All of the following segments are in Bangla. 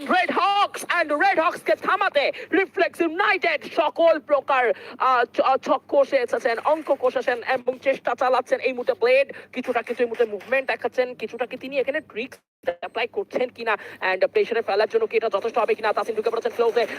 করেছেন Red Hawks and Red Hawks কে থামাতে রিফ্লেক্স ইউনাইটেড সকল প্রকার ছক কষে এসেছেন অঙ্ক কষেছেন এবং চেষ্টা চালাচ্ছেন। এই মুহূর্তে ব্লেড কিছুটা কিছু এই মুহূর্তে মুভমেন্ট দেখাচ্ছেন, কিছুটা কি তিনি এখানে ট্রিক্স অ্যাপ্লাই করছেন কিনা এন্ড প্রেশারে ফেলার জন্য কি এটা যথেষ্ট হবে কিনা? তাসিন ঢুকে পড়েছেন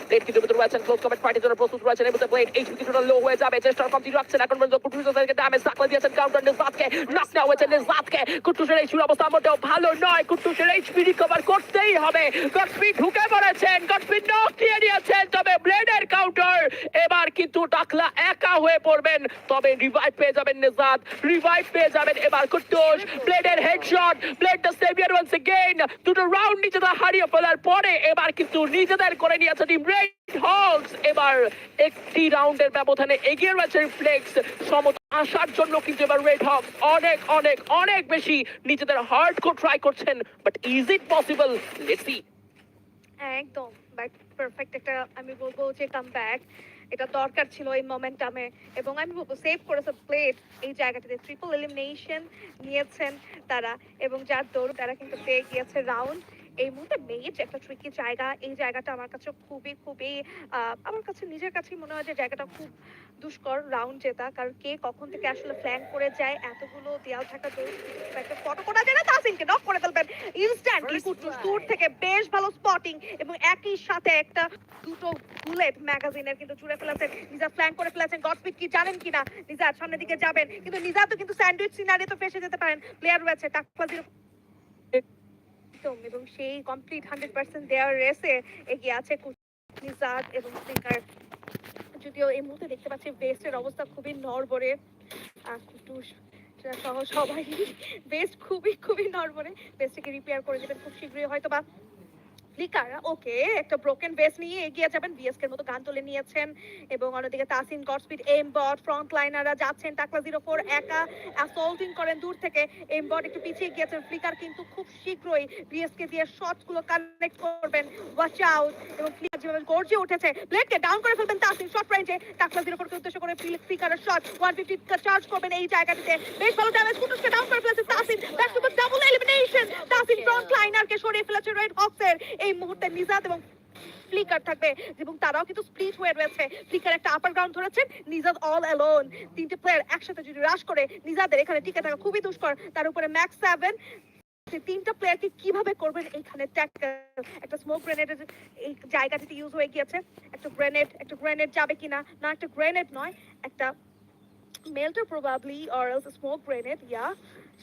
ব্লেড ভিতরে রয়েছেন কমেন্ট পার্টির জন্য প্রস্তুত রয়েছেন, এই ব্লেড এইচপি কিছুটা লো হয়ে যাবে, চেষ্টার কমতি রাখছেন, এখন পর্যন্ত কুটুসেরকে ড্যামেজ সাকলে দিয়েছেন কাউন্টার নিজাতকে নক নেওয়া হয়েছে নিজাতকে কুটুসের এইচপির অবস্থা মোটেও ভালো নয়, কুটুসের এইচপি রিকভার করতেই হবে। গটস্পি ঢুকে পড়েছেন গটস্পি নক দিয়ে দিয়েছেন তবে ব্লেডের কাউন্টার এবার কিন্তু টাকলা একা হয়ে পড়বেন। তবে রিভাইভ পেয়ে যাবেন নিজাত রিভাইভ পেয়ে যাবেন এবার Kutus ব্লেডের headshot Blade the saviour once again দুটো রাউন্ড নিজেদের হারিয়ে ফেলার পরে এবার কিন্তু নিজেদের করে নিয়েছে টিম রেড হলস এবার একটি রাউন্ডের ব্যবধানে এগিয়ে রয়েছে রিফ্লেক্স সমত আসার জন্য কিন্তু এবার রেড হক অনেক অনেক অনেক বেশি নিজেদের হার্ড কোর ট্রাই করছেন but is it possible let's see একদম। বাট পারফেক্ট একটা আমি বলব যে কাম ব্যাক এটা দরকার ছিল এই মোমেন্টামে এবং আমি বলব সেভ করেছে প্লেট এই জায়গাটাতে ট্রিপল এলিমিনেশন নিয়েছেন তারা। এবং যার দৌড় তারা কিন্তু পেয়ে গিয়েছে রাউন্ড এই মুহূর্তে মেজ একটা ট্রিকি জায়গা এই জায়গাটা আমার কাছে খুবই খুবই আমার কাছে নিজের কাছেই মনে হয় যে জায়গাটা খুব দুষ্কর রাউন্ড জেতা। কারণ কে কখন থেকে আসলে ফ্ল্যাঙ্ক করে যায় এতগুলো দেয়াল থাকা একটা ফটো করা যায় না তাসিনকে নক করে ফেলবেন। ইনস্ট্যান্টলি দূর থেকে বেশ ভালো স্পটিং এবং একই সাথে একটা দুটো বুলেট ম্যাগাজিনের কিন্তু জুড়ে ফেলেছেন। নিজা ফ্ল্যাঙ্ক করে ফেলেছেন। গডস্পিড কি জানেন কিনা? নিজা সামনের দিকে যাবেন। কিন্তু নিজা তো কিন্তু স্যান্ডউইচ সিনারি তো ফেসে যেতে পারেন। প্লেয়ার রয়েছে জিরো একদম, এবং সেই কমপ্লিট হান্ড্রেড পার্সেন্ট দেওয়ার রেসে এগিয়ে আছে নিজাদ এবং স্পিকার যদিও এই মুহূর্তে দেখতে পাচ্ছি বেস্টের অবস্থা খুবই নড়বড়ে। কুটুস সহ সবাই বেস্ট খুবই খুবই নড়বড়ে। বেস্টকে রিপেয়ার করে দেবেন খুব শীঘ্রই হয়তো বা ফ্লিকার ওকে, একটা ব্রোকেন বেস নিয়ে এগিয়ে যাবেন। বিএসকে মতো গান তুলে নিয়েছেন। এবং অন্যদিকে Tasin Godspeed aim bot front লাইনাররা যাচ্ছেন টাকলা জিরো ফোর একা অ্যাসল্টিং করেন দূর থেকে। এম একটু পিছিয়ে গিয়েছেন ফ্লিকার কিন্তু খুব শীঘ্রই বিএসকে দিয়ে শটসগুলো কানেক্ট করবেন। ওয়াচ আউট এবং যেভাবে গর্জে উঠেছে। ব্লেডকে ডাউন করে ফেলবেন তাসিন শর্ট রেঞ্জে টাকলা জিরো ফোরকে উদ্দেশ্য করে ফ্লিকারের শট ওয়ান ফিফটি চার্জ করবেন এই জায়গাটিতে। বেশ ভালো ড্যামেজ কুটুসকে ডাউন করে ফেলেছে Tasin back to double elimination Tasin front লাইনারকে সরিয়ে ফেলেছে রেড হক্সের এই মুহূর্তে নিজাত এবং ফ্লিকার থাকবে, এবং তারাও কিন্তু স্প্লিট হয়ে রয়েছে। ফ্লিকার একটা আপার গ্রাউন্ড ধরেছেন নিজাদ অল অ্যালোন তিনটে প্লেয়ার একসাথে যদি রাশ করে নিজাদের এখানে টিকে থাকা খুবই দুষ্কর। তার উপরে ম্যাক্স সেভেন তিনটা প্লেয়ারকে কীভাবে করবেন এইখানে? ট্যাকল একটা স্মোক গ্রেনেডের এই জায়গাটিতে ইউজ হয়ে গিয়েছে। একটা গ্রেনেড একটা গ্রেনেড যাবে কিনা? না একটা গ্রেনেড নয় একটা melter probably or else smoke grenade yeah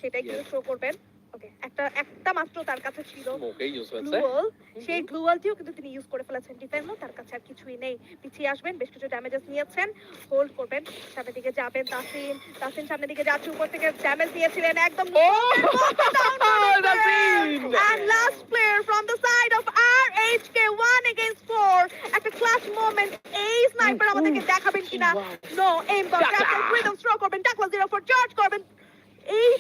সেটাই কিন্তু শো করবেন। ওকে একটা একটা মাত্র তার কাছে ছিল গ্লুয়াল সেই গ্লুয়ালটিও কিন্তু তিনি ইউজ করে ফেলেছেন ডিফেন্ডও তার কাছে আর কিছুই নেই। পিছিয়ে আসবেন বেশ কিছু ড্যামেজেস নিয়েছেন। হোল্ড করবেন সামনের দিকে যাবেন তাসিন তাসিন সামনের দিকে যাচ্ছে উপর থেকে ড্যামেজ দিয়েছিলেন একদম and last player from the side of RHK 1 against 4 একটা ক্লাস মোমেন্ট এই স্নাইপার আমাদেরকে দেখাবেন কিনা? নো এম বল টাকলা! রিদম স্ট্রো করবেন টাকলা জিরো ফর চার্জ করবেন।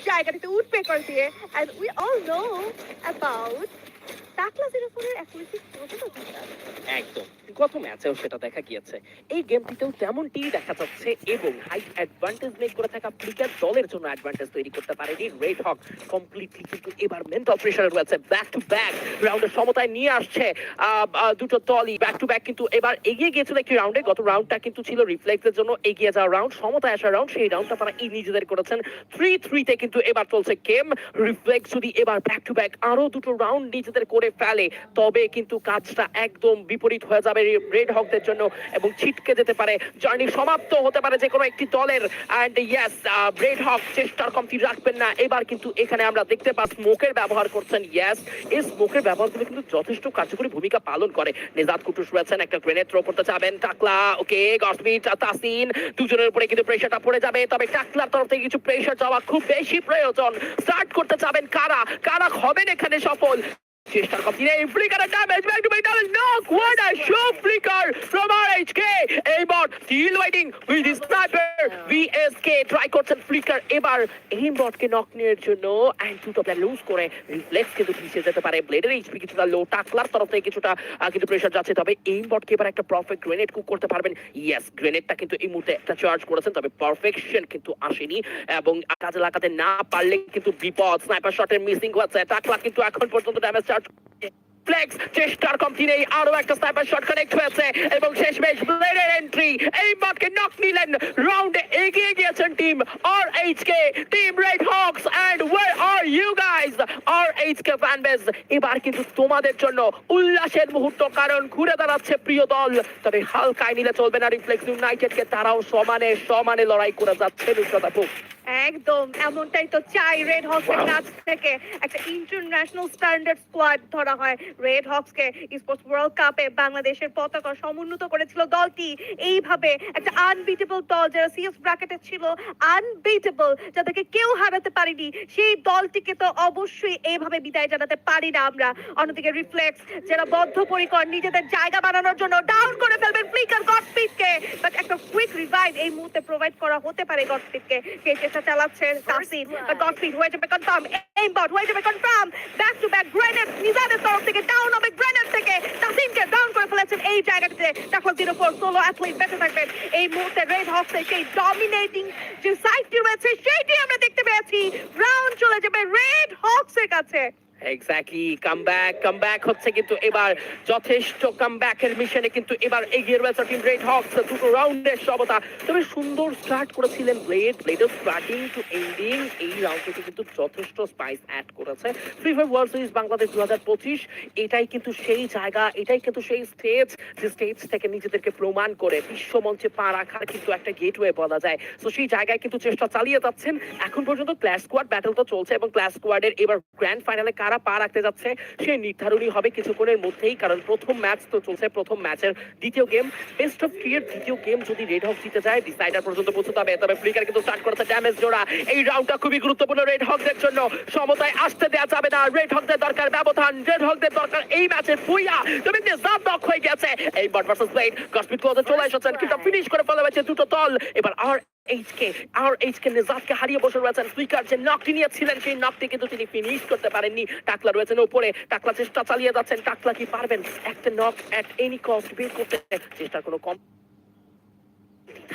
জায়গাটিতে উঠবে করে দিয়ে and we all know about এবার ছিল রিফ্লেক্সের জন্য এগিয়ে যাওয়া রাউন্ড সমতায় আসা রাউন্ড সেই রাউন্ডটা তারা নিজেদের করেছেন। থ্রি থ্রিতে কিন্তু এবার চলছে গেম রিফ্লেক্স যদি এবার ব্যাক টু ব্যাক আরও দুটো রাউন্ড নিজেদের করে ফেলে। তবে কিন্তু কাজটা একদম বিপরীত হয়ে যাবে রেড হকদের জন্য এবং ছিটকে যেতে পারে। জার্নি সমাপ্ত হতে পারে যে কোনো একটি দলের। অ্যান্ড ইয়েস রেড হক চেষ্টার কমতি রাখবেন না। এবার কিন্তু এখানে আমরা দেখতে পাই স্মোকের ব্যবহার করছেন। ইয়েস এই স্মোকের ব্যবহার করে কিন্তু যথেষ্ট কার্যকরী ভূমিকা পালন করে। নেজাদ কুটুস রয়েছেন, একটা গ্রেনেড থ্রো করতে চাবেন টাকলা ওকে গসমিট তাসিন, দুজনের উপরে কিন্তু প্রেশারটা পড়ে যাবে। তবে টাকলার তরফ থেকে কিছু প্রেশার যাওয়া খুব বেশি প্রয়োজন। স্টার্ট করতে চাবেন কারা? কারা হবেন এখানে সফল? চেষ্টার কম। তিনি ফ্লিকারের damage back to back damage knock what a show Flicker from RHK এইবার still waiting with his sniper VSK try করছেন ফ্লিকার এবার এই নক নেওয়ার জন্য এন্ড দুটো প্লেয়ার লুজ করে রিফ্লেক্স কিন্তু পিছিয়ে যেতে পারে। ব্লেডের এইচপি কিছুটা লো টাকলার তরফ থেকে কিছুটা কিন্তু প্রেশার যাচ্ছে। তবে এই এবার একটা পারফেক্ট গ্রেনেড কুক করতে পারবেন। ইয়েস গ্রেনেডটা কিন্তু এই মুহূর্তে একটা চার্জ করেছেন, তবে পারফেকশন কিন্তু আসেনি। এবং কাজে লাগাতে না পারলে কিন্তু বিপদ। স্নাইপার শটের মিসিং হচ্ছে। টাকলা কিন্তু এখন পর্যন্ত ড্যামেজ চার্জ রিফ্লেক্স চেষ্টার কমতি নেই আরও একটা স্নাইপার শট কানেক্ট হয়েছে, এবং শেষমেশ ব্লেডের এন্ট্রি এই মাঠকে নক নিলেন রাউন্ডে এগিয়ে গিয়েছেন team R H K team Red Hawks and where are you guys R H K fan base এবার কিন্তু তোমাদের জন্য উল্লাসের মুহূর্ত কারণ ঘুরে দাঁড়াচ্ছে প্রিয় দল। তবে হালকায় নিলে চলবে না রিফ্লেক্স ইউনাইটেডকে তারাও সমানে সমানে লড়াই করে যাচ্ছে নুসরাত একদম এমনটাই তো চাই রেড কাছ থেকে। একটা ইন্টারন্যাশনাল স্ট্যান্ডার্ড স্কোয়াড ধরা হয়। রেড স্পোর্টস ওয়ার্ল্ড কাপে বাংলাদেশের পতাকা সমুন্নত করেছিল দলটি। এইভাবে একটা আনবিটেবল দল যারা সিএস ব্র্যাকেটে ছিল আনবিটেবল যাদেরকে কেউ হারাতে পারিনি সেই দলটিকে তো অবশ্যই এইভাবে বিদায় জানাতে পারি না আমরা। অন্যদিকে রিফ্লেক্স যারা বদ্ধপরিকর নিজেদের জায়গা বানানোর জন্য ডাউন করে ফেলবেন ফ্লিকার গডস্পিডকে বাট একটা কুইক রিভাইভ এই মুহূর্তে প্রোভাইড করা হতে পারে গডস্পিডকে কে চেষ্টা চালাচ্ছে তাসিন গডস্পিড হয়ে যাবে কনফার্ম এইম বট হয়ে যাবে confirm back to back grenade নিজাদের তরফ থেকে ডাউন হবে গ্রেনেড থেকে তাসিনকে ডাউন এই জায়গাটিতে দেখো দিন ফোর সোলো অ্যাথলিট বেঁচে থাকবেন। এই মুহূর্তে রেড হক্সের সেই ডমিনেটিং যে সাইডটি রয়েছে, সেইটি আমরা দেখতে পেয়েছি। রাউন্ড চলে যাবে রেড হক্সের কাছে। এক্স্যাক্টলি কামব্যাক কামব্যাক হচ্ছে কিন্তু এবার যথেষ্ট কামব্যাকের মিশনে কিন্তু এবার এগিয়ে রয়েছে টিম রেড হকস দুটো রাউন্ডের সমতা তবে সুন্দর স্টার্ট করেছিলেন ব্লেড ব্লেডের স্টার্টিং টু এন্ডিং এই রাউন্ডটিতে কিন্তু যথেষ্ট স্পাইস অ্যাড করেছে। Free Fire World Series Bangladesh দু হাজার পঁচিশ, এটাই কিন্তু সেই জায়গা, এটাই কিন্তু সেই স্টেজ যে স্টেজ থেকে নিজেদেরকে প্রমাণ করে বিশ্ব মঞ্চে পা রাখার কিন্তু একটা গেটওয়ে বলা যায়। তো সেই জায়গায় কিন্তু চেষ্টা চালিয়ে যাচ্ছেন। এখন পর্যন্ত ক্লাস স্কোয়াড তো চলছে এবং ক্লাস স্কোয়াডের এবার গ্র্যান্ড ফাইনালে পা রাখতে যাচ্ছে, সে নির্ধারণই হবে কিছুক্ষণের মধ্যেই, কারণ প্রথম ম্যাচ তো চলছে প্রথম ম্যাচের দ্বিতীয় গেম। বেস্ট অফ থ্রি এর দ্বিতীয় গেম যদি রেড হক জিতে যায় ডিসাইডার পর্যন্ত পৌঁছতে হবে, তবে ফ্লিকার কিন্তু স্টার্ট করেছে ড্যামেজ জোড়া। এই রাউন্ডটা খুবই গুরুত্বপূর্ণ রেড হকদের জন্য। সমতায় আসতে দেওয়া যাবে না। রেড হকদের দরকার ব্যবধান। রেড হকদের দরকার এই ম্যাচে ভুইয়া তুমি নিজাম নক হয়ে গেছে। এই বট ভার্সেস ব্লেড কসমিক ক্লোজে চলে এসেছেন। কিন্তু ফিনিশ করে ফেলে হয়েছে দুটো দল। এবার আর এইচকে, আর এইচকে নেজাদকে হারিয়ে বসে রয়েছেন স্পিকার যে নকটি নিয়েছিলেন, সেই নকটি কিন্তু তিনি ফিনিশ করতে পারেননি। টাকলা রয়েছেন উপরে, টাকলা চেষ্টা চালিয়ে যাচ্ছেন, টাকলা কি পারবেন? একটা নক অ্যাট এনি কস্ট বের করতে, চেষ্টার কোনো কম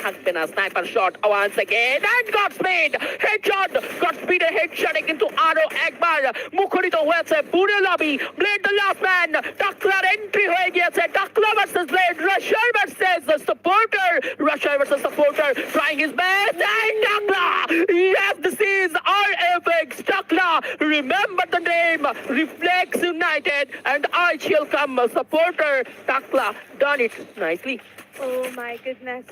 থাকবে না sniper shot once again and Godspeed headshot গডস্পিডের হেডশটে কিন্তু আরো একবার মুখরিত হয়েছে পুরো lobby Blade the last man টাকলার entry হয়ে গিয়েছে Takla versus Blade rusher versus the supporter rusher versus supporter trying his best and Takla yes this is RFX টাকলা remember the name Reflex United and I shall come supporter. Takla done it nicely. Oh my goodness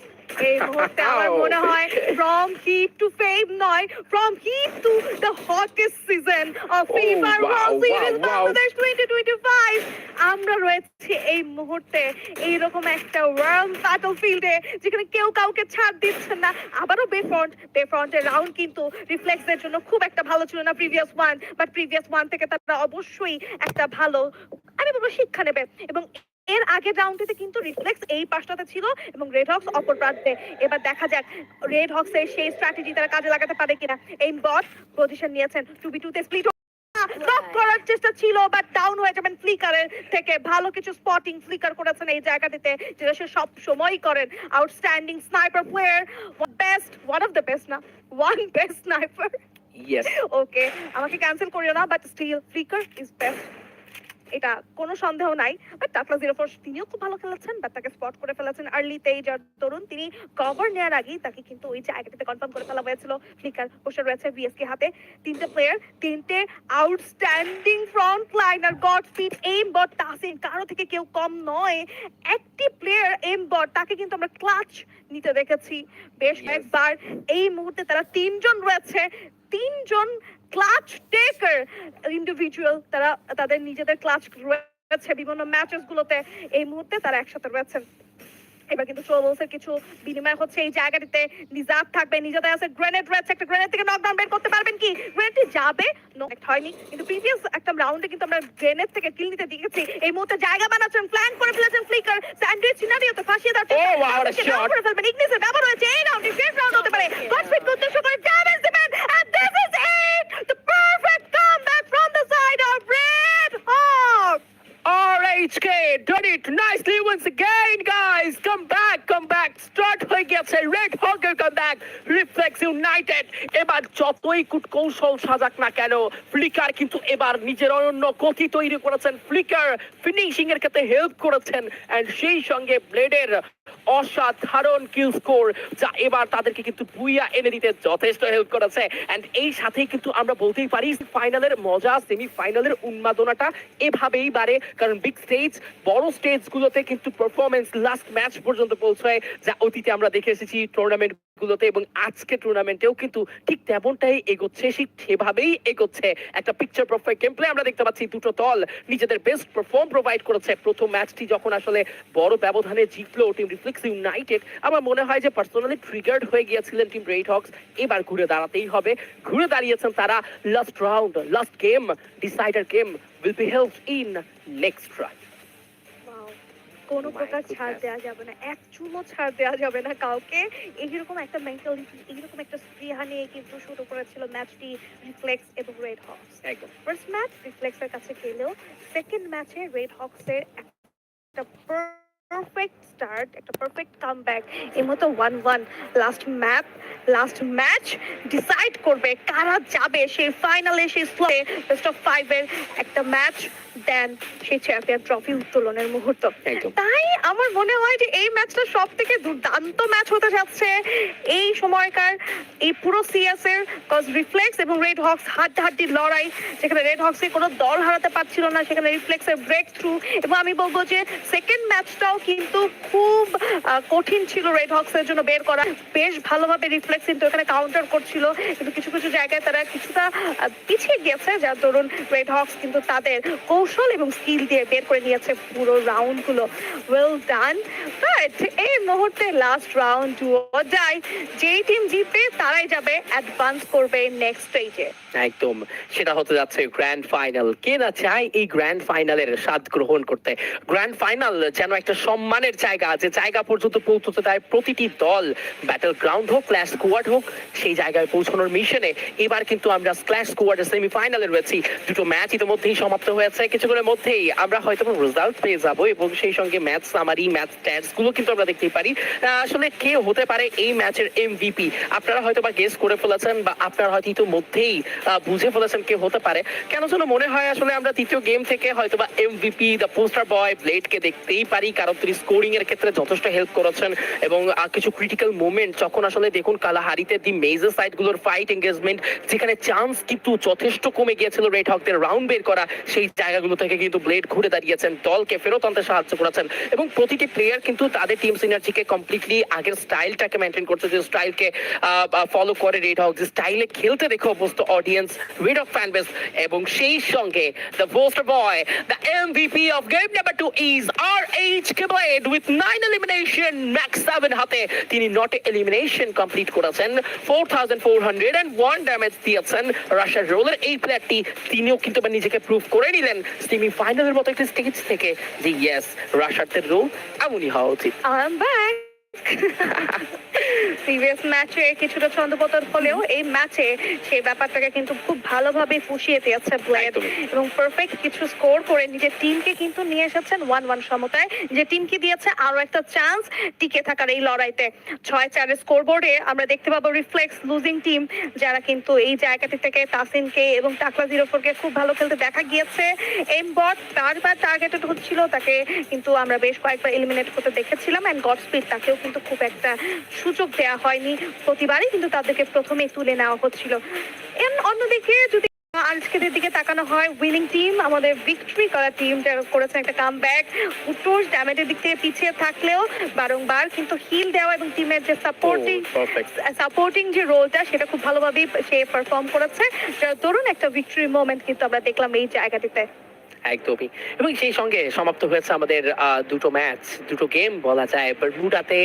এই মুহূর্তে আমার মনে হয় ফ্রম হিট টু ফেম নয় from hit to the hottest season of Oh, FIFA World Series. Bangladesh 2025 আমরা রয়েছি এই মুহূর্তে এইরকম একটা ওয়ার্ল্ড ব্যাটল ফিল্ডে যেখানে কেউ কাউকে ছাড় দিচ্ছে না। আবারও বেফ্রন্ট বেফ্রন্টের রাউন্ড কিন্তু রিফ্লেক্সের জন্য খুব একটা ভালো ছিল না previous one but previous one থেকে তারা অবশ্যই একটা ভালো বলব শিক্ষা নেবে। এবং এর আগের রাউন্ডটিতে কিন্তু রিফ্লেক্স এই পাশটাতে ছিল এবং রেড হক্স অপর প্রান্তে। এবার দেখা যাক রেড হক্স এর সেই স্ট্র্যাটেজি তারা কাজে লাগাতে পারে কিনা। এই বট পজিশন নিয়েছেন। টু বি টু তে স্প্লিট নক করার চেষ্টা ছিল বাট ডাউন হয়ে যাবেন ফ্লিকারের থেকে। ভালো কিছু স্পটিং ফ্লিকার করেছেন এই জায়গাটিতে যেটা সে সব সময়ই করেন। Outstanding sniper player best one of the best না one best sniper yes. Okay আমাকে ক্যান্সেল করিও না but still Flicker is best এটা কোনো সন্দেহ নাই। বাট টাকলা জিরো ফোর তিনিও খুব ভালো খেলেছেন বাট তাকে স্পট করে ফেলেছেন আর্লিতেই যার তরুণ। তিনি কভার নেওয়ার আগেই তাকে কিন্তু ওই জায়গাটিতে কনফার্ম করে ফেলা হয়েছিল। ফ্লিকার বসে রয়েছে ভিএসকে হাতে। তিনটে প্লেয়ার তিনটে outstanding front liner God Speed Aim Bot Tasin কারও থেকে কেউ কম নয়। একটি প্লেয়ার এম বট তাকে কিন্তু আমরা ক্লাচ নিতে দেখেছি। বেশ. কয়েকবার এই মুহূর্তে তারা তিনজন রয়েছে। তিনজন ক্লাচ টেকার ইন্ডিভিজুয়াল তারা, তাদের নিজেদের ক্লাচ রয়েছে, বিভিন্ন ম্যাচেস গুলোতে এই মুহূর্তে তারা একসাথে রয়েছেন। এবার কিন্তু ট্রোবলসের কিছু বিনিময় হচ্ছে। এই জায়গাটিতে নিজাত থাকবে নিজেদের আছে গ্রেনেড রয়েছে একটা গ্রেনেড থেকে নকডাউন বের করতে পারবেন কি? গ্রেনেডটি যাবে নকড হয়নি কিন্তু প্রিভিয়াস একটা রাউন্ডে কিন্তু আমরা গ্রেনেড থেকে কিল নিতে দেখেছি। এই মুহূর্তে জায়গা বানাচ্ছেন প্ল্যান করে ফেলেছেন ফ্লিকার স্যান্ডউইচ সিনারিওতে ফাঁসিয়ে দেওয়ার চেষ্টা- Oh. করে ফেলবেন ইগনিসের ব্যবহার হয়েছে এই রাউন্ডে শেষ রাউন্ড হতে পারে। গডস্পিড উদ্দেশ্য করে ড্যামেজ দিবেন and this is it! The perfect comeback from the side of Red! RHK done it nicely once again, guys. Come back, come back. Start হয়ে গিয়েছে রেড হকের কামব্যাক রিফ্লেক্স ইউনাইটেড এবার যতই কৌশল সাজাক না কেন ফ্লিকার কিন্তু এবার নিজের অনন্য গতি তৈরি করেছেন ফ্লিকার ফিনিশিং এর ক্ষেত্রে হেল্প করেছেন এন্ড সেই সঙ্গে ব্লেডের অসাধারণ কিল স্কোর যা এবার তাদেরকে কিন্তু বুইয়া এনে দিতে যথেষ্ট হেল্প করেছে। এন্ড এই সাথেই কিন্তু আমরা বলতেই পারি ফাইনালের মজা সেমি ফাইনালের উন্মাদনাটা এভাবেই বাড়ে। কারণ বিগ স্টেজ বড় স্টেজ গুলোতে কিন্তু পারফরমেন্স লাস্ট ম্যাচ পর্যন্ত পৌঁছায়, যা অতীতে আমরা দেখে এসেছি টুর্নামেন্ট গুলোতে এবং আজকে টুর্নামেন্টেও কিন্তু ঠিক তেমনটাই এগোচ্ছে ঠিক সেভাবেই এগোচ্ছে। একটা পিকচার পারফেক্ট গেম প্লে আমরা দেখতে পাচ্ছি দুটো দল নিজেদের বেস্ট পারফর্ম প্রোভাইড করেছে। প্রথম ম্যাচটি যখন আসলে বড় ব্যবধানে জিতলো টিম রিফ্লেক্স ইউনাইটেড আমার মনে হয় যে পার্সোনালি ট্রিগার্ড হয়ে গিয়েছিলেন টিম রেড হক্স এবার ঘুরে দাঁড়াতেই হবে। ঘুরে দাঁড়িয়েছেন তারা last round last game decider game be held in next round Wow, কোনো প্রকার ছাড় দেওয়া যাবে না। এক চুমো ছাড় দেওয়া যাবে না কাউকে। এইরকম একটা মেন্টালিটি এইরকম একটা স্পৃহা নিয়ে কিন্তু শুরু করেছিল ম্যাচটি রিফ্লেক্স এবং রেড হক্স ফার্স্ট ম্যাচ রিফ্লেক্সের কাছে গেলেও সেকেন্ড ম্যাচে রেড হক্সের একটা পারফেক্ট স্টার্ট একটা পারফেক্ট কামব্যাক এই মতো one one last map last match decide করবে কারা যাবে সেই ফাইনালে সেই স্লোয়ে বেস্ট অফ ফাইভের একটা ম্যাচ দেন সেই চ্যাম্পিয়ন ট্রফি উত্তোলনের মুহূর্ত। তাই আমার মনে হয় যে এই ম্যাচটা সব থেকে দুর্দান্ত ম্যাচ হতে যাচ্ছে এই সময়কার এই পুরো সিএস এর কজ রিফ্লেক্স এবং রেড হক্স হাড্ডাহাড্ডির লড়াই যেখানে রেড হক্সে কোনো দল হারাতে পারছিল না সেখানে রিফ্লেক্স এর ব্রেক থ্রু এবং আমি বলব যে সেকেন্ড ম্যাচটাও কিন্তু খুব কঠিন ছিল রেড হক্স এর জন্য বের করা। বেশ ভালোভাবে রিফ্লেক্স কিন্তু এখানে কাউন্টার করছিল, কিন্তু কিছু কিছু জায়গায় তারা কিছুটা পিছিয়ে গিয়েছে, যার দরুন রেড হক্স কিন্তু তাদের কৌশল এবং স্কিল দিয়ে বের করে নিয়েছে পুরো রাউন্ডগুলো। ওয়েল ডান বাট এই মুহূর্তে লাস্ট রাউন্ড যাই যেই টিম জিতবে, তারাই যাবে অ্যাডভান্স করবে নেক্সট স্টেজে একদম। সেটা হতে যাচ্ছে গ্র্যান্ড ফাইনাল কে না চায় এই গ্র্যান্ড ফাইনালের স্বাদ গ্রহণ করতে? গ্র্যান্ড ফাইনাল যেন একটা সম্মানের জায়গা যে জায়গা পর্যন্ত পৌঁছতে দেয় প্রতিটি দল। ব্যাটল গ্রাউন্ড হোক ক্ল্যাশ স্কোয়াড হোক, সেই জায়গায় পৌঁছানোর মিশনে এবার কিন্তু আমরা ক্ল্যাশ স্কোয়াডের সেমিফাইনালে রয়েছি। দুটো ম্যাচ ইতিমধ্যেই সমাপ্ত হয়েছে। কিছুক্ষণের মধ্যেই আমরা হয়তো রেজাল্ট পেয়ে যাব এবং সেই সঙ্গে ম্যাচ সামারি ম্যাচগুলো কিন্তু আমরা দেখতেই পারি। আসলে কে হতে পারে এই ম্যাচের এমভিপি আপনারা হয়তো বা গেস করে ফেলেছেন বা আপনারা হয়তো ইতিমধ্যেই বুঝে ফেলেছেন কে হতে পারে। কেন যেন মনে হয় আসলে আমরা তৃতীয় গেম থেকে হয়তো বা এমভিপি দ্য পোস্টার বয় ব্লেডকে দেখতেই পারি। কারণ তিনি স্কোরিং এর ক্ষেত্রে যথেষ্ট হেল্প করেছেন এবং কিছু ক্রিটিক্যাল মোমেন্ট যখন আসলে দেখুন কালাহারিতে দি মেজর সাইডগুলোর ফাইট এঙ্গেজমেন্ট যেখানে চান্স কিন্তু যথেষ্ট কমে গিয়েছিল রেড হকদের রাউন্ড বের করা, সেই জায়গাগুলো থেকে কিন্তু ব্লেড ঘুরে দাঁড়িয়েছেন। দলকে ফেরত আনতে সাহায্য করেছেন এবং প্রতিটি প্লেয়ার কিন্তু তাদের টিম সিনার্জিকে কমপ্লিটলি আগের স্টাইলটাকে মেনটেন করছে, যে স্টাইলকে ফলো করে রেড হক যে স্টাইলে খেলতে দেখে অভ্যস্ত audience Red Hawk fan base এবং সেই সঙ্গে the poster boy the MVP of game number two is R H Kblade with nine elimination max seven হাতে তিনি নট এলিমিনেশন কমপ্লিট করেছেন। Four thousand four hundred and one damage দিয়েছেন। রাশিয়ার রোলের এই প্লেয়ারটি তিনিও কিন্তু নিজেকে প্রুভ করে নিলেন। সেমি ফাইনালের মতো একটি স্টেজ থেকে যে ইয়েস রাশারদের রোল এমনই হওয়া উচিত। আই এম ব্যাক প্রিভিয়াস ম্যাচে কিছুটা ছন্দপতন হলেও এই ম্যাচে সেই ব্যাপারটাকে কিন্তু খুব ভালোভাবে ফুসিয়ে দিয়েছে ব্লেড এবং পারফেক্ট কিছু স্কোর করে নিজের টিমকে কিন্তু নিয়ে এসেছেন ওয়ান ওয়ান সমতায়। যে টিমকে দিয়েছে আরও একটা চান্স টিকে থাকার এই লড়াইতে। ছয় চারের স্কোর বোর্ডে আমরা দেখতে পাবো রিফ্লেক্স লুজিং টিম যারা কিন্তু এই জায়গাটি থেকে তাসিনকে এবং টাকলা জিরো ফোরকে খুব ভালো খেলতে দেখা গিয়েছে। এম বট বারবার টার্গেটেড হচ্ছিল তাকে কিন্তু আমরা বেশ কয়েকবার এলিমিনেট করতে দেখেছিলাম। অ্যান্ড গড স্পিড তাকেও কিন্তু খুব একটা সুযোগ দেওয়া হয়নি প্রতিবারই কিন্তু তাদেরকে প্রথমেই তুলে নেওয়া হচ্ছিল। অন্যদিকে যদি আজকেদের দিকে তাকানো হয় উইনিং টিম আমাদের ভিক্টরি করা টিম যারা করেছে একটা কাম ব্যাক উত্তর ড্যামেজের দিক থেকে পিছিয়ে থাকলেও বারংবার কিন্তু হিল দেওয়া এবং টিমের যে সাপোর্টিং সাপোর্টিং যে রোলটা সেটা খুব ভালোভাবেই সে পারফর্ম করেছে। যার দরুন একটা ভিক্টরি মোমেন্ট কিন্তু আমরা দেখলাম এই জায়গাটিতে। একদমই। এবং সেই সঙ্গে সমাপ্ত হয়েছে আমাদের দুটো ম্যাচ, দুটো গেম বলা যায়। বারমুডাতে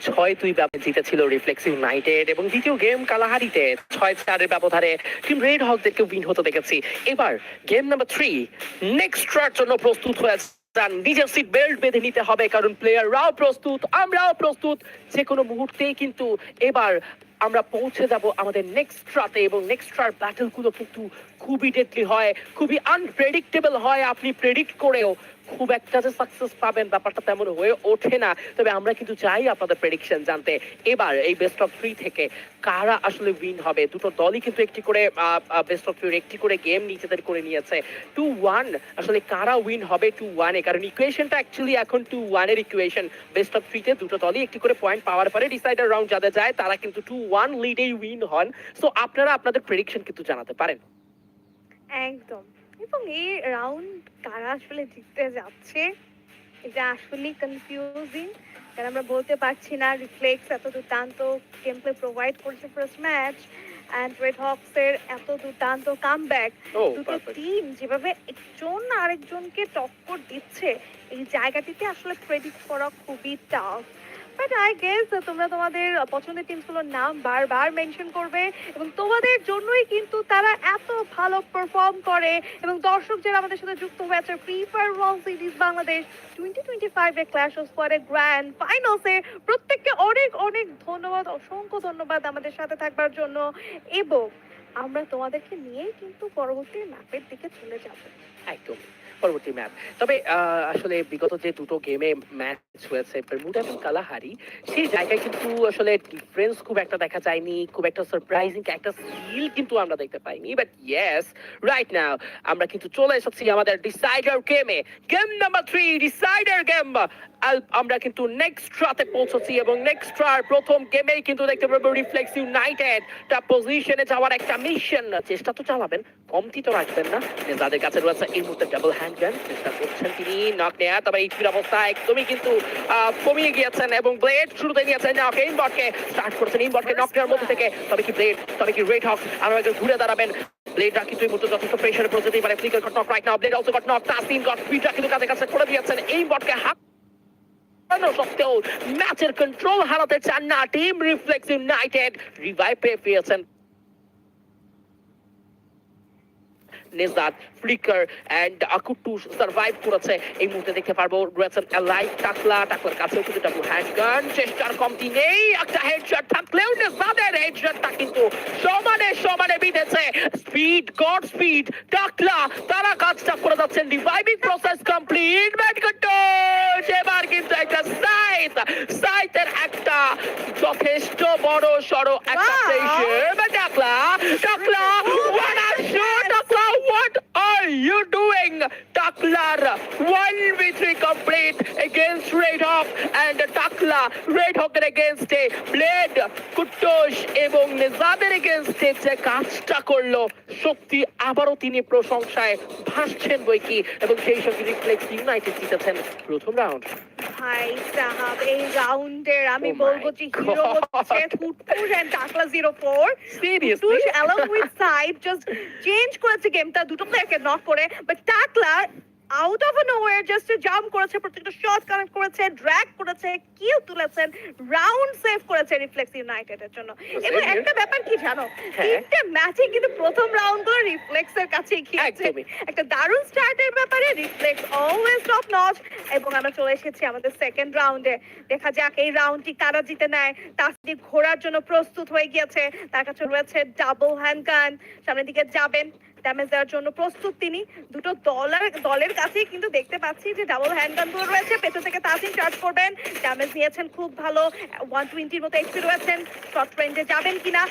ছয় দুই জিতেছিল রিফ্লেক্স ইউনাইটেড এবং দ্বিতীয় গেম কালাহারিতে ছয় চারের ব্যবধানে টিম রেড হকদেরকে উইন হতে দেখেছি। এবার গেম নাম্বার থ্রি নেক্সট জন্য প্রস্তুত হয়েছে। নিজের সিট বেল্ট বেঁধে নিতে হবে, কারণ প্লেয়াররাও প্রস্তুত, আমরাও প্রস্তুত। যে কোনো মুহূর্তেই কিন্তু এবার আমরা পৌঁছে যাব আমাদের নেক্সট রাতে এবং নেক্সট ব্যাটেলগুলো কিন্তু খুবই ডেডলি হয়, খুবই আনপ্রেডিক্টেবল হয়, আপনি প্রেডিক্ট করেও। খুব একটা যে সাকসেস পাবেন ব্যাপারটা তেমন হয়ে ওঠে না। তবে আমরা কিন্তু চাই আপনাদের প্রেডিকশন জানতে। এবার এই বেস্ট অফ থ্রি থেকে কারা আসলে উইন হবে? দুটো দলই কিন্তু একটি করে বেস্ট অফ থ্রির একটি করে গেম নিজেদের করে নিয়েছে। টু ওয়ান আসলে কারা উইন হবে টু ওয়ানে কারণ ইকুয়েশনটা অ্যাকচুয়ালি এখন টু ওয়ানের ইকুয়েশন বেস্ট অফ থ্রিতে দুটো দলই একটি করে পয়েন্ট পাওয়ার পরে ডিসাইডার রাউন্ড যাদের যায়, তারা কিন্তু টু ওয়ান লিডেই উইন হন। সো আপনারা আপনাদের প্রেডিকশন কিন্তু জানাতে পারেন। একদম। এবং এই রাউন্ড কারা আসলে জিততে যাচ্ছে এটা কনফিউজিং কারণ আমরা বলতে পারছি না রিফ্লেক্স এত দুর্দান্ত গেম প্লে প্রোভাইড করছে ফার্স্ট ম্যাচ অ্যান্ড রেড এত দুর্দান্ত কামব্যাক ও দুটো টিম যেভাবে একজন আরেকজনকে টক্কর দিচ্ছে এই জায়গাটিতে আসলে প্রেডিক্ট করা খুবই টাফ বাট আই গেস তোমরা তোমাদের পছন্দের টিমসগুলোর নাম বারবার মেনশন করবে এবং তোমাদের জন্যই কিন্তু তারা এত ভালো পারফর্ম করে এবং দর্শক যারা আমাদের সাথে যুক্ত হয়েছে Free Fire World Series Bangladesh twenty twenty ফাইভে ক্ল্যাশ অফ স্কোয়াডের গ্র্যান্ড ফাইনালসে প্রত্যেককে অনেক অনেক ধন্যবাদ, অসংখ্য ধন্যবাদ আমাদের সাথে থাকবার জন্য এবং আমরা তোমাদেরকে নিয়েই কিন্তু পরবর্তী ম্যাপের দিকে চলে যাব। একদম। পরবর্তী ম্যাচ। তবে আসলে বিগত যে দুটো গেমে ম্যাচ হয়েছে বেরমুডা এবং কালাহারি সেই জায়গায় কিন্তু আসলে ডিফারেন্স খুব একটা দেখা যায়নি, খুব একটা সারপ্রাইজিং একটা স্কিল কিন্তু আমরা দেখতে পাইনি। বাট ইয়েস রাইট নাও আমরা কিন্তু চলে এসেছি আমাদের ডিসাইডার গেমে game number three decider game আমরা কিন্তু নেক্সট রাতে পৌঁছেছি এবং নেক্সট রার প্রথম গেমেই কিন্তু দেখতে পারব রিফ্লেক্স ইউনাইটেড তা পজিশনে যাওয়ার একটা মিশন চেষ্টা তো চালাবেন, কমতি তো রাখবেন না। যাদের কাছে রয়েছে এই মুহূর্তে ডাবল হ্যান্ড গান চেষ্টা করছেন তিনি নক নেয়া, তবে এই অবস্থা একদমই কিন্তু কমিয়ে গিয়েছেন এবং ব্লেড শুরুতে নিয়েছেন নক এই বটকে স্টার্ট করছেন এই বটকে নক নেওয়ার মধ্যে থেকে তবে কি ব্লেড তবে কি রেড হক আরও একজন ঘুরে দাঁড়াবেন। ব্লেডরা কিন্তু এই মুহূর্তে যথেষ্ট প্রেশারে পড়ে পারে Flicker got knock right now Blade also got knock Tasin got স্পিডরা কিন্তু কাছে কাছে করে দিয়েছেন এই বটকে হাত সত্ত্বেও ম্যাচের কন্ট্রোল হারাতে চান না টিম রিফ্লেক্স ইউনাইটেড রিভাইভ পেয়ে পেয়েছেন নেজাদ ফ্লিকার এন্ড আকুটু সার্ভাইভ করেছে। এই মুহূর্তে দেখতে পারব রয়েছেন লাইভ টাকলা টাকলার কাছেও কিন্তু ডাবল হ্যান্ড গান চেষ্টার কমতি নেই একটা হেডশট থাকলেও নেজাদের হেডশটটা কিন্তু সমানে সমানে বিঁধেছে। স্পিড গড স্পিড টাকলা তারা কাজটা করে যাচ্ছেন। রিভাইভিং প্রসেস কমপ্লিট ব্যাটকন্টোশ এবার কিন্তু একটা সাইট সাইটের একটা যথেষ্ট বড় সড়ো একটা! প্রেশার টাকলা টাকলা are you doing টাকলার 1v3 complete against Red Hawk and Takla Red Hawk against এ ব্লেড কুট্টোস এবং নিজাদের against এ যে কাজটা করল সত্যি আবারও তিনি প্রশংসায় ভাসছেন বই কি এবং সেই সঙ্গে রিফ্লেক্স ইউনাইটেড জিতেছেন প্রথম রাউন্ড ভাই সাহাব এই রাউন্ডের আমি Oh বলব যে হিরো. হচ্ছে ফুটফুস and Takla zero four seriously along with side just change করেছে গেমটা দুটো প্লেয়ারকে নক করে but Takla out of nowhere just jump করেছে প্রত্যেকটা শট কানেক্ট করেছে ড্র্যাগ করেছে কিল তুলেছেন রাউন্ড সেভ করেছে রিফ্লেক্স ইউনাইটেডের জন্য। এবং. একটা ব্যাপার কি জানো? হ্যাঁ। তিনটে ম্যাচে কিন্তু প্রথম রাউন্ডগুলো রিফ্লেক্স এর কাছে গিয়েছে। একটা দারুণ স্টার্টের ব্যাপারে রিফ্লেক্স অলওয়েজ টপ নচ এবং আমরা চলে এসেছি আমাদের সেকেন্ড রাউন্ডে দেখা যাক এই রাউন্ডটি কারা জিতে নেয়। তাসদি ঘোরার জন্য প্রস্তুত হয়ে গিয়েছে। তার কাছে রয়েছে ডাবল হ্যান্ড গান সামনের দিকে যাবেন। ড্যামেজ দেওয়ার জন্য প্রস্তুত তিনি। দুটো দলের দলের কাছেই কিন্তু দেখতে পাচ্ছি যে ডাবল হ্যান্ড গানগুলো রয়েছে। পেছন থেকে তাসিন চার্জ করবেন। ড্যামেজ নিয়েছেন খুব ভালো। ওয়ান টোয়েন্টির মতো এক্সপি রয়েছেন। শর্ট রেঞ্জে যাবেন কিনা?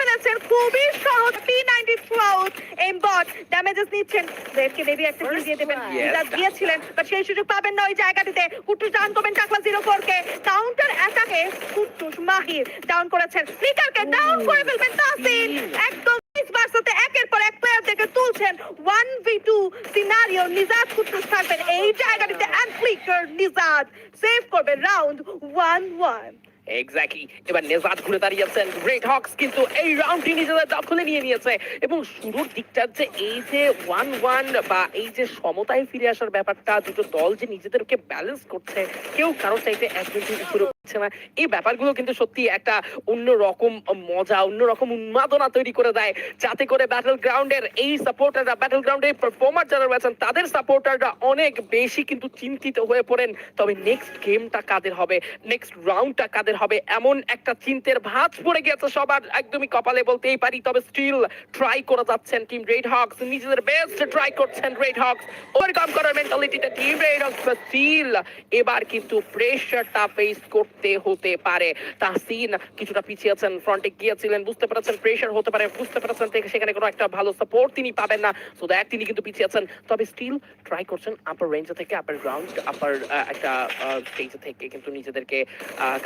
ফেলেছেন। খুবই সহজ। P ninety throughout Aim Bot damages নিচ্ছেন। ব্লেডকে মেবি একটা কিল দিয়ে দেবেন. দিয়েছিলেন। বাট সেই সুযোগ পাবেন না ওই জায়গাটিতে। কুট্টুস ডাউন করবেন টাকলা জিরো ফোরকে কাউন্টার অ্যাটাকে কুট্টুস মাহির ডাউন করেছেন। ফ্লিকারকে ডাউন করে ফেলবেন তাসিন একদম বার্সাতে একের পর এক প্লেয়ারদেরকে তুলছেন। ওয়ান ভি টু সিনারিও থাকবেন এই জায়গাটিতে save round one one exactly এবার নেজাদ ঘুরে গ্রেট হক্স কিন্তু এই রাউন্ডটি নিজেদের দখলে নিয়ে নিয়েছে। এবং শুরুর দিকটার যে এই যে ওয়ান ওয়ান বা এই যে সমতায় ফিরে আসার ব্যাপারটা, দুটো দল যে নিজেদেরকে ব্যালেন্স করছে, কেউ কারও চাইতে একজনকে উপরে পারছে না। এই ব্যাপারগুলো কিন্তু সত্যি একটা অন্য রকম মজা অন্য রকম উন্মাদনা তৈরি করে দেয়। যাতে করে ব্যাটল গ্রাউন্ডের এই সাপোর্টাররা ব্যাটল গ্রাউন্ডের পারফর্মার যারা রয়েছেন, তাদের সাপোর্টাররা অনেক বেশি কিন্তু চিন্তিত হয়ে পড়েন। তবে নেক্সট গেমটা কাদের হবে? নেক্সট রাউন্ডটা কাদের হবে? এমন একটা চিন্তের ভাঁজ পড়ে গেছে সবার একদমই কপালে বলতেই পারি। তবে স্টিল ট্রাই করে যাচ্ছেন টিম রেড হক্স নিজেদের বেস্ট ট্রাই করছেন রেড হক্স ওভারকাম করার মেন্টালিটিটা টিম রেড হক্স স্টিল এবার কিন্তু প্রেশারটা ফেস করতে হতে পারে। তাহসিন কিছুটা পিছিয়ে আছেন ফ্রন্টে গিয়েছিলেন, বুঝতে পেরেছেন প্রেশার হতে পারে, বুঝতে পেরেছেন থেকে সেখানে কোনো একটা ভালো সাপোর্ট তিনি পাবেন না। সো দ্যাট তিনি কিন্তু পিছিয়ে আছেন। তবে স্টিল ট্রাই করছেন আপার রেঞ্জ থেকে আপার গ্রাউন্ড আপার একটা স্টেজ থেকে কিন্তু নিজেদেরকে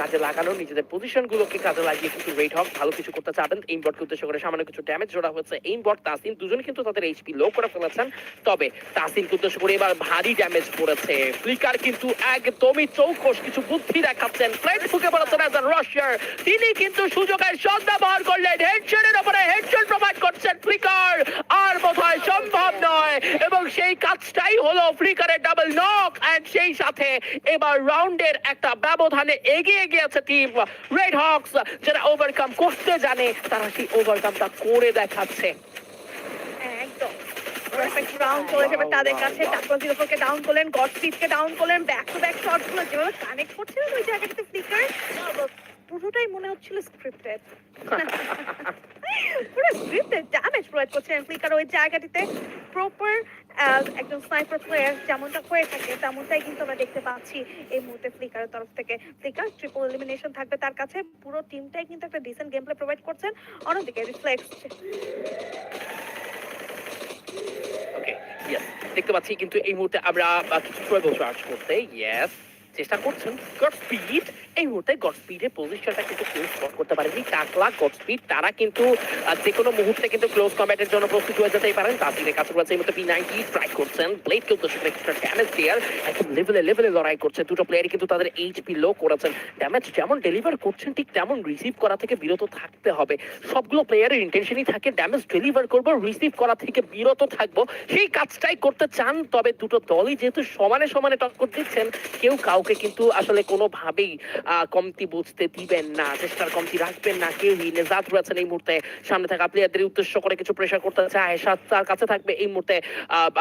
কাজে লাগানো, নিজেদের পজিশন গুলোকে কাজে লাগিয়ে কিন্তু রেড হক ভালো কিছু করতে চাবেন। এইম বটকে উদ্দেশ্য করে সামান্য কিছু ড্যামেজ জোড়া হয়েছে। এই বট তাসিন দুজনে কিন্তু তাদের এইচপি লো করে ফেলেছেন। তবে তাসিনকে উদ্দেশ্য করে এবার ভারী ড্যামেজ পড়েছে ফ্লিকার কিন্তু একদমই চৌকস কিছু বুদ্ধি দেখাচ্ছেন। প্লেট ঢুকে পড়েছেন অ্যাজ রাশিয়ার তিনি কিন্তু সুযোগের সদ ব্যবহার করলেন। হেডশটের উপরে হেডশট প্রোভাইড করছেন ফ্লিকার। আর বোধহয় সম্ভব নয়। এবং সেই কাজটাই হলো ফ্লিকারের ডাবল নক। এন্ড সেই সাথে এবার রাউন্ডের একটা ব্যবধানে এগিয়ে গিয়েছে টিম রেড হকস যারা ওভারকাম করতে জানে, তারা সেই ওভারকামটা করে দেখাচ্ছে। চলে যাবে তাদের কাছে। ডাউন করলেন গড স্পিডকে ডাউন করলেন ব্যাক টু ব্যাক শটগুলো যেভাবে করছিলেন ওই জায়গাটাতে ফ্লিকার পুরোটাই মনে হচ্ছিল স্ক্রিপ্টেড পুরো স্ক্রিপ্টেড ড্যামেজ প্রোভাইড করছেন ফ্লিকার ওই জায়গাটিতে। প্রপার একজন স্নাইপার প্লেয়ার যেমনটা হয়ে থাকে, তেমনটাই কিন্তু আমরা দেখতে পাচ্ছি এই মুহূর্তে ফ্লিকারের তরফ থেকে। ফ্লিকার ট্রিপল এলিমিনেশন থাকবে তার কাছে। পুরো টিমটাই কিন্তু একটা ডিসেন্ট গেম প্লে প্রোভাইড করছেন। অন্যদিকে রিফ্লেক্স ওকে ইয়েস দেখতে পাচ্ছি কিন্তু এই মুহূর্তে আমরা কিছু ট্রাভেল চার্জ করতে ইয়েস চেষ্টা করছেন। গড স্পিড এই মুহূর্তে গড পজিশনটা কিন্তু কেউ স্পট করতে পারেনি টাকলা গড স্পিড তারা কিন্তু যে কোনো মুহূর্তে কিন্তু ক্লোজ কম্ব্যাটের জন্য প্রস্তুত হয়ে যেতেই পারেন। তাদের কাছে রয়েছে এই মুহূর্তে পি নাইনটি ট্রাই করছেন। ব্লেড কিন্তু সেখানে ড্যামেজ একদম লেভেলে লেভেলে লড়াই করছে। দুটো প্লেয়ারই কিন্তু তাদের এইচপি লো করেছেন। ড্যামেজ যেমন ডেলিভার করছেন, ঠিক তেমন রিসিভ করা থেকে বিরত থাকতে হবে। সবগুলো প্লেয়ারের ইন্টেনশনই থাকে। ড্যামেজ ডেলিভার করব রিসিভ করা থেকে বিরত থাকব। সেই কাজটাই করতে চান, তবে দুটো দলই যেহেতু সমানে সমানে টক্কর দিচ্ছেন, কেউ কাউকে কিন্তু আসলে কোনোভাবেই কমতি বুঝতে দিবেন না, চেষ্টার কমতি রাখবেন না, কেউই নেজাত রয়েছেন এই মুহূর্তে। সামনে থাকা প্লেয়ারদের উদ্দেশ্য করে কিছু প্রেশার করতে চায় সাত তার কাছে থাকবে এই মুহূর্তে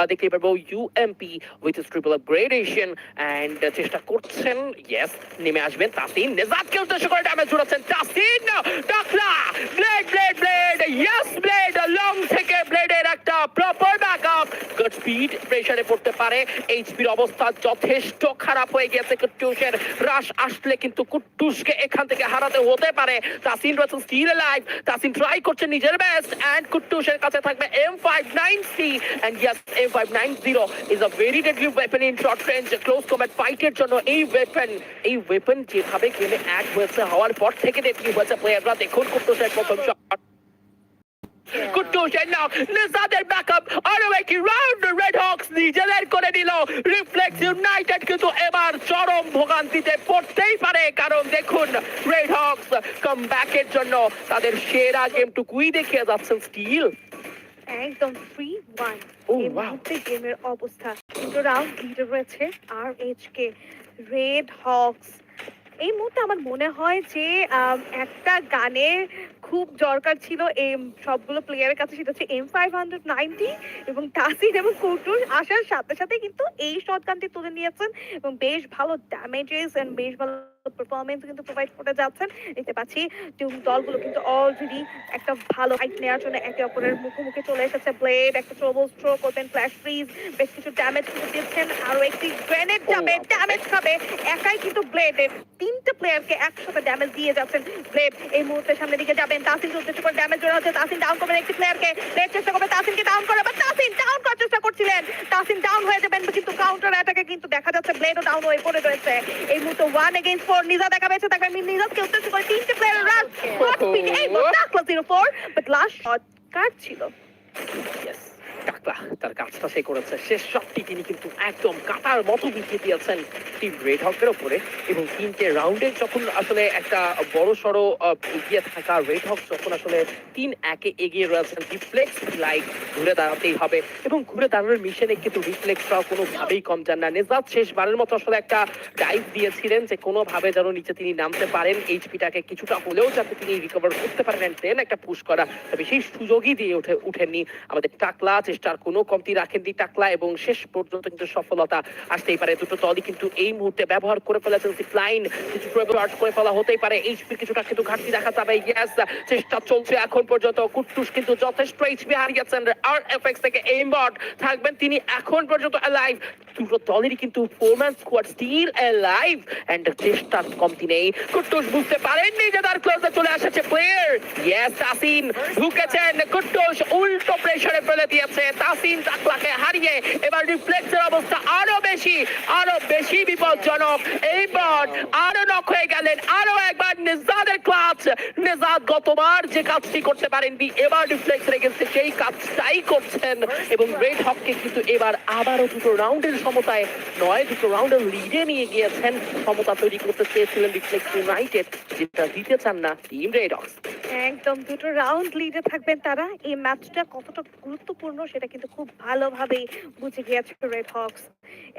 দেখতেই পারব UMP with triple upgradation and চেষ্টা করছেন ইয়েস নেমে আসবেন তাসিন। নেজাতকে উদ্দেশ্য করে damage জুড়েছেন Tasin. Takla Blade Blade Blade yes Blade long থেকে ব্লেডের একটা প্রপার স্পিড প্রেসারে পড়তে পারে। এইচপির অবস্থা যথেষ্ট খারাপ হয়ে গেছে কুট্টুসের রাশ আসলে কিন্তু কুট্টুসকে এখান থেকে হারাতে হতে পারে। তাসিন রয়েছে স্টিল লাইভ তাসিন ট্রাই করছে নিজের বেস্ট এন্ড কুট্টুসের কাছে থাকবে M five nine C and yes M five nine zero is a very deadly weapon in short range close ফাইটের জন্য। এই ওয়েপন এই ওয়েপন যেভাবে গেমে অ্যাড হয়েছে, হওয়ার পর থেকে ডেডলি হয়েছে প্লেয়াররা দেখুন কুট্টুসের প্রথম শট কুট্টুস নাও নিজাদের ব্যাকআপ আরও একটি রাউন্ড রেড হক্স নিজেদের করে নিল রিফ্লেক্স ইউনাইটেড কিন্তু এবার চরম ভোগান্তিতে পড়তেই পারে কারণ দেখুন রেড হক্স কাম ব্যাকের জন্য তাদের সেরা গেমটুকুই দেখিয়ে যাচ্ছেন স্টিল একদম ফ্রি ওয়ান এই মুহূর্তে গেমের অবস্থা। কিন্তু রাউন্ড লিডার রয়েছে আর এইচ কে রেড হকস এই মুহূর্তে আমার মনে হয় যে একটা গানে খুব দরকার ছিল এই সবগুলো প্লেয়ারের কাছে, সেটা হচ্ছে এম ফাইভ হান্ড্রেড নাইনটি এবং তাসির এবং কৌটুর আসার সাথে সাথে কিন্তু এই শর্ট গানটি তুলে নিয়েছেন এবং বেশ ভালো ড্যামেজেস এন্ড বেশ ভালো পারফরমেন্স কিন্তু প্রোভাইড করে যাচ্ছেন। দেখতে পাচ্ছি টিম দলগুলো কিন্তু অলরেডি একটা ভালো ফাইট নেওয়ার জন্য একে অপরের মুখোমুখি চলে এসেছে। ব্লেড একটা trouble stroke open flash freeze বেশ কিছু ড্যামেজ কিন্তু দিচ্ছেন। আরও একটি গ্রেনেড যাবে Oh, ড্যামেজ খাবে। একাই কিন্তু ব্লেডের তিনটে প্লেয়ারকে একসাথে ড্যামেজ দিয়ে যাচ্ছেন। ব্লেড এই মুহূর্তে সামনে দিকে যাবেন। তাসিন উদ্দেশ্য করে ড্যামেজ জোড়া হচ্ছে। তাসিন ডাউন করবেন একটি প্লেয়ারকে ব্লেড চেষ্টা করবে তাসিনকে ডাউন করে বাট তাসিন ডাউন করার চেষ্টা করছিলেন। তাসিন ডাউন হয়ে যাবেন কিন্তু কাউন্টার অ্যাটাকে কিন্তু দেখা যাচ্ছে ব্লেডও ডাউন হয়ে পড়ে রয়েছে। এই মুহূর্তে ওয়ান এগেইনস্ট ফোর নিজা দেখা পেয়েছে তাকে নিজাকে উদ্দেশ্য করে তিনটে প্লেয়ার রান এই মুহূর্তে zero four but last shot কার ছিল। Yes, টাকলা তার কাজটা সে করেছে। শেষ শটটি তিনি কিন্তু একদম কাটার মতো বিছিয়ে দিয়েছেন টিম রেড হকের ওপরে এবং তিনটে রাউন্ডে যখন আসলে একটা বড় সড়ো এগিয়ে থাকা রেড হক যখন আসলে তিন একে এগিয়ে রয়েছেন রিফ্লেক্স লাইক ঘুরে দাঁড়াতেই হবে এবং ঘুরে দাঁড়ানোর মিশনে কিন্তু রিফ্লেক্সটাও কোনোভাবেই কম যান না। নেজাদ শেষবারের মতো আসলে একটা ডাইভ দিয়েছিলেন যে কোনোভাবে যেন নিচে তিনি নামতে পারেন। এইচপিটাকে কিছুটা হলেও যাতে তিনি রিকভার করতে পারেন then একটা পুশ করা। তবে সেই সুযোগই দিয়ে উঠে, উঠেননি আমাদের টাকলা চেষ্টার কোনো কমতি রাখেননি টাকলা এবং শেষ পর্যন্ত কিন্তু সফলতা আসতেই পারে। দুটো দলই কিন্তু এই মুহূর্তে ব্যবহার করে ফেলা চলছে লাইন কিছু প্রয়োগ করে ফেলা হতেই পারে। এইচপি কিছুটা কিন্তু ঘাটতি দেখা যাবে। ইয়াস চেষ্টা চলছে এখন পর্যন্ত। কুট্টুস কিন্তু যথেষ্ট এইচপি হারিয়েছেন। আর এফএক্স থেকে এইমবট থাকবেন। তিনি এখন পর্যন্ত লাইভ দুটো দলেরই কিন্তু four man squad still live and চেষ্টার কমতি নেই কুট্টুস বুঝতে পারেননি যে তার ক্লোজে চলে এসেছে প্লেয়ার ইয়েস তাসিন ঢুকেছেন কুট্টুস উল্টো প্রেসারে ফেলে দিয়েছে তাসিন টাকলাকে হারিয়ে এবার রিফ্লেক্সের অবস্থা আরও বেশি আরও বেশি বিপজ্জনক এইবার আরও নক হয়ে গেলেন আরও একবার নিজাদের ক্লাচ নিজাদ গতবার যে কাজটি করতে পারেননি এবার রিফ্লেক্স রেগেছে সেই কাজটাই করছেন এবং রেড হককে কিন্তু এবার আবারও দুটো রাউন্ডের সমতায় নয়, দুটো রাউন্ডের লিডে নিয়ে গিয়েছেন। সমতা তৈরি করতে চেয়েছিলেন রিফ্লেক্স ইউনাইটেড যেটা দিতে চান না টিম রেড হকস একদম, দুটো রাউন্ড লিডে থাকবেন তারা। এই ম্যাচটা কতটা গুরুত্বপূর্ণ সেটা কিন্তু খুব ভালোভাবেই বুঝে গিয়েছে রেড হকস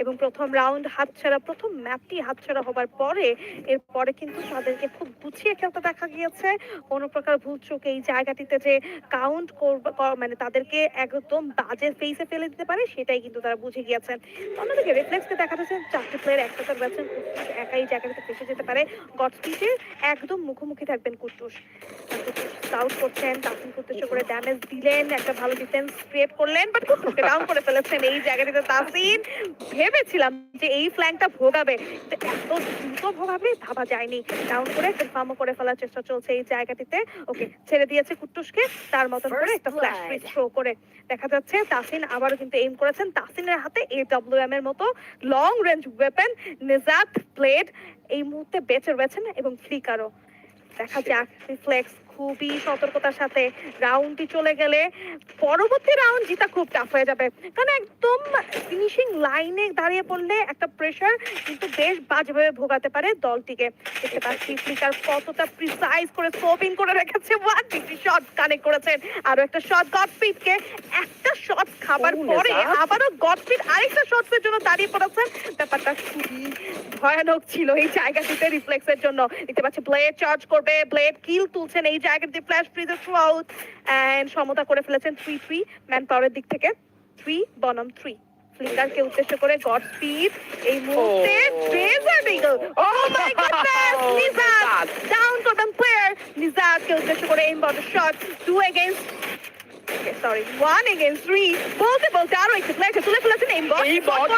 এবং প্রথম রাউন্ড হাতছাড়া, প্রথম ম্যাপটি হাতছাড়া হবার পরে, এরপরে কিন্তু তাদেরকে খুব গুছিয়ে খেলতে দেখা গিয়েছে। কোনো প্রকার ভুল চোখ এই জায়গাটিতে যে কাউন্ট করবে মানে তাদেরকে একদম বাজে ফেসে ফেলে দিতে পারে, সেটাই কিন্তু তারা বুঝে গিয়েছেন। অন্যদিকে রিফ্লেক্সকে দেখা যাচ্ছে চারটি প্লেয়ার একসাথে রয়েছেন কুট্টুস একাই জায়গাটাতে ফেসে যেতে পারে। একদম মুখোমুখি থাকবেন কুট্টুস করছেন তাসিম কুট্টুস করে ড্যামেজ দিলেন একটা ভালো ডিফেন্স ক্রিয়েট করলেন বাট কুট্টুসকে ডাউন করে ফেলেছেন এই জায়গাটিতে তাসিন। ভেবেছিলাম যে এই ফ্ল্যাংটা ভোগাবে এত দ্রুত ভোগাবে ভাবা যায়নি। ডাউন করে কনফার্মও করে ফেলার চেষ্টা চলছে এই জায়গাটিতে। ওকে ছেড়ে দিয়েছে কুট্টুসকে তার মতন করে একটা ফ্ল্যাশ থ্রো করে দেখা যাচ্ছে। তাসিন আবারও কিন্তু এইম করেছেন। তাসিনের হাতে এ এম এর মতো long range weapon Nijat played এই মুহূর্তে বেঁচে রয়েছেন এবং ফ্লিকারও দেখা যাক রিফ্লেক্স খুবই সতর্কতার সাথে রাউন্ডটি চলে গেলে পরবর্তী রাউন্ড জিতা খুব টাফ হয়ে যাবে। কারণ একদম ফিনিশিং লাইনে দাঁড়িয়ে পড়লে একটা প্রেসার কিন্তু বেশ বাজেভাবে ভোগাতে পারে দলটিকে। দেখতে পাচ্ছি ফ্লিকার কতটা প্রিসাইজ করে স্কোপিং করে রেখেছে। ওয়ান ডিগ্রি শট কানেক্ট করেছেন আরও একটা শট গডফিটকে একটা শট খাবার পরে আবারও গডফিট আরেকটা শটের জন্য দাঁড়িয়ে পড়েছেন ব্যাপারটা খুবই ভয়ানক ছিল এই জায়গাটিতে রিফ্লেক্সের জন্য। দেখতে পাচ্ছি ব্লেড চার্জ করবে। ব্লেড কিল তুলছেন এই জায়গাতে ফ্ল্যাশ ফ্রিজে থ্রু আউট এন্ড সমতা করে ফেলেছেন থ্রি থ্রি ম্যান পাওয়ারের দিক থেকে। থ্রি বনাম থ্রি ফ্লিকারকে উদ্দেশ্য করে গড স্পিড এই মুহূর্তে. ট্রেজার বিগল ও মাই গডনেস নিজাত ডাউন করবেন প্লেয়ার নিজাতকে উদ্দেশ্য করে এই বড় shot two against sorry one against three বলতে বলতে আরও একটু প্লেয়ারকে তুলে ফেলেছেন এই বল